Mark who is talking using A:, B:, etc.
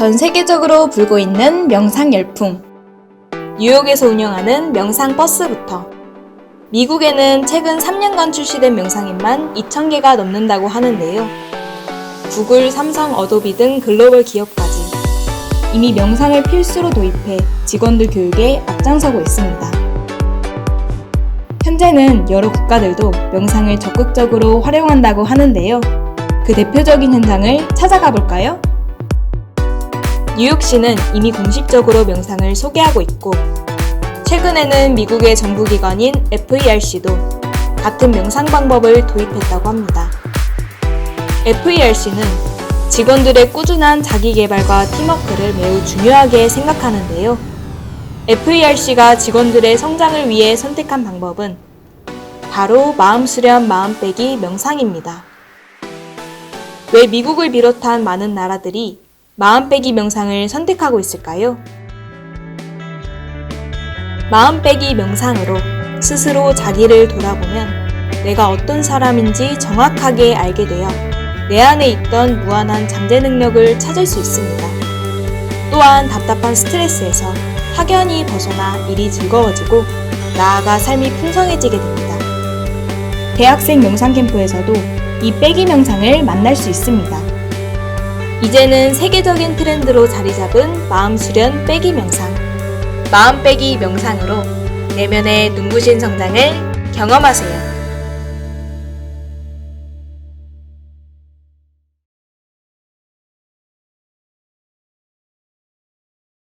A: 전 세계적으로 불고 있는 명상 열풍. 뉴욕에서 운영하는 명상 버스부터 미국에는 최근 3년간 출시된 명상인만 2,000개가 넘는다고 하는데요. 구글, 삼성, 어도비 등 글로벌 기업까지 이미 명상을 필수로 도입해 직원들 교육에 앞장서고 있습니다. 현재는 여러 국가들도 명상을 적극적으로 활용한다고 하는데요. 그 대표적인 현장을 찾아가 볼까요? 뉴욕시는 이미 공식적으로 명상을 소개하고 있고, 최근에는 미국의 정부기관인 FERC도 같은 명상 방법을 도입했다고 합니다. FERC는 직원들의 꾸준한 자기 개발과 팀워크를 매우 중요하게 생각하는데요. FERC가 직원들의 성장을 위해 선택한 방법은 바로 마음 수련 마음 빼기 명상입니다. 왜 미국을 비롯한 많은 나라들이 마음 빼기 명상을 선택하고 있을까요? 마음 빼기 명상으로 스스로 자기를 돌아보면 내가 어떤 사람인지 정확하게 알게 되어 내 안에 있던 무한한 잠재 능력을 찾을 수 있습니다. 또한 답답한 스트레스에서 확연히 벗어나 일이 즐거워지고 나아가 삶이 풍성해지게 됩니다. 대학생 명상 캠프에서도 이 빼기 명상을 만날 수 있습니다. 이제는 세계적인 트렌드로 자리 잡은 마음 수련 빼기 명상. 마음 빼기 명상으로 내면의 눈부신 성장을 경험하세요.